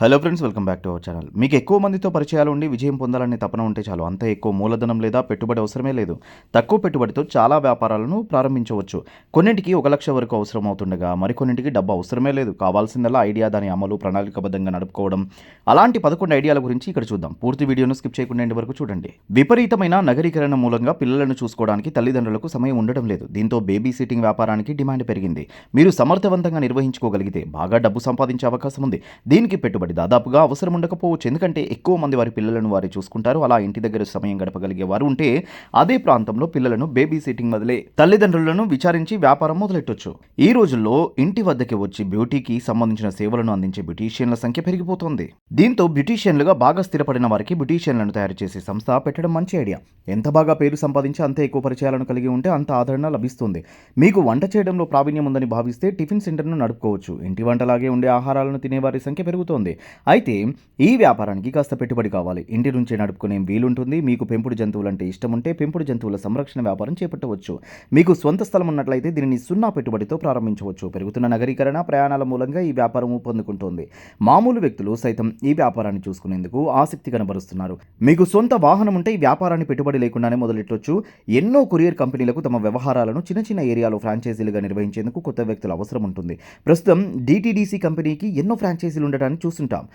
Hello friends welcome back to our channel మీకు ఎక్కువ మందితో పరిచయాలు ఉండి విజయం పొందాలనే తపన ఉంటే చాలు. అంత ఎక్కువ మూలధనం లేదా పెట్టుబడి అవసరమే లేదు. తక్కువ పెట్టుబడితో చాలా వ్యాపారాలను ప్రారంభించవచ్చు. కొన్నింటికి ఒక లక్ష వరకు అవసరం అవుతుండగా మరికొన్నింటికి డబ్బు అవసరమే లేదు. కావాల్సిందల్లా ఐడియా దాని అమలు ప్రణాళికబద్ధంగా నడుపుకోవడం. అలాంటి పదకొండు ఐడియాల గురించి ఇక్కడ చూద్దాం. పూర్తి వీడియోను స్కిప్ చేయకుండా వరకు చూడండి. విపరీతమైన నగరీకరణ మూలంగా పిల్లలను చూసుకోవడానికి తల్లిదండ్రులకు సమయం ఉండడం లేదు. దీంతో బేబీ సిట్టింగ్ వ్యాపారానికి డిమాండ్ పెరిగింది. మీరు సమర్థవంతంగా నిర్వహించుకోగలిగితే బాగా డబ్బు సంపాదించే అవకాశం ఉంది. దీనికి పెట్టుబడి దాదాపుగా అవసరం ఉండకపోవచ్చు. ఎందుకంటే ఎక్కువ మంది వారి పిల్లలను వారు చూసుకుంటారు. అలా ఇంటి దగ్గర సమయం గడపగలిగే వారు ఉంటే అదే ప్రాంతంలో పిల్లలను బేబీ సిట్టింగ్ వదిలే తల్లిదండ్రులను విచారించి వ్యాపారం మొదలెట్టొచ్చు. ఈ రోజుల్లో ఇంటి వద్దకి వచ్చి బ్యూటీకి సంబంధించిన సేవలను అందించే బ్యూటీషియన్ల సంఖ్య పెరిగిపోతుంది. దీంతో బ్యూటీషియన్లుగా బాగా స్థిరపడిన వారికి బ్యూటీషియన్లను తయారు చేసే సంస్థ పెట్టడం మంచి ఐడియా. ఎంత బాగా పేరు సంపాదించి అంత ఎక్కువ పరిచయాలను కలిగి ఉంటే అంత ఆదరణ లభిస్తుంది. మీకు వంట చేయడంలో ప్రావీణ్యం ఉందని భావిస్తే టిఫిన్ సెంటర్ను నడుపుకోవచ్చు. ఇంటి వంటలాగే ఉండే ఆహారాలను తినేవారి సంఖ్య పెరుగుతోంది. అయితే ఈ వ్యాపారానికి కాస్త పెట్టుబడి కావాలి. ఇంటి నుంచే నడుపుకునే వీలుంటుంది. మీకు పెంపుడు జంతువులు అంటే ఇష్టం ఉంటే పెంపుడు జంతువుల సంరక్షణ వ్యాపారం చేపట్టవచ్చు. మీకు సొంత స్థలం ఉన్నట్లయితే దీనిని సున్నా పెట్టుబడితో ప్రారంభించవచ్చు. పెరుగుతున్న నగరీకరణ ప్రయాణాల మూలంగా ఈ వ్యాపారం పొందుకుంటోంది మామూలు వ్యక్తులు సైతం ఈ వ్యాపారాన్ని చూసుకునేందుకు ఆసక్తి కనబరుస్తున్నారు. మీకు సొంత వాహనం ఉంటే ఈ వ్యాపారాన్ని పెట్టుబడి లేకుండానే మొదలెట్టొచ్చు. ఎన్నో కొరియర్ కంపెనీలకు తమ వ్యవహారాలను చిన్న చిన్న ఏరియాలో ఫ్రాంచైజీలుగా నిర్వహించేందుకు కొత్త వ్యక్తుల అవసరం ఉంటుంది. ప్రస్తుతం డిటీడీసీ కంపెనీకి ఎన్నో ఫ్రాంచైజీలు ఉండటాన్ని ఉంటాం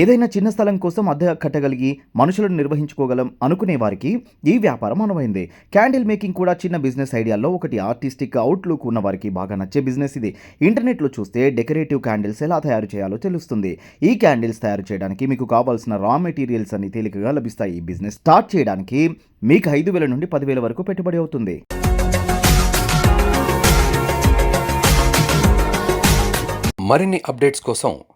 ఏదైనా చిన్న స్థలం కోసం అద్దె కట్టగలిగి మనుషులను నిర్వహించుకోగలం అనుకునే వారికి ఈ వ్యాపారం అనువైంది. క్యాండిల్ మేకింగ్ కూడా చిన్న బిజినెస్ ఐడియాల్లో ఒకటి ఆర్టిస్టిక్ అవుట్లుక్ ఉన్న వారికి బాగా నచ్చే బిజినెస్ ఇది. ఇంటర్నెట్లో చూస్తే డెకరేటివ్ క్యాండిల్స్ ఎలా తయారు చేయాలో తెలుస్తుంది. ఈ క్యాండిల్స్ తయారు చేయడానికి మీకు కావాల్సిన రా మెటీరియల్స్ అన్ని తేలికగా లభిస్తాయి. ఈ బిజినెస్ స్టార్ట్ చేయడానికి మీకు ఐదు వేల నుండి పదివేల వరకు పెట్టుబడి అవుతుంది. మరిన్ని అప్డేట్స్ కోసం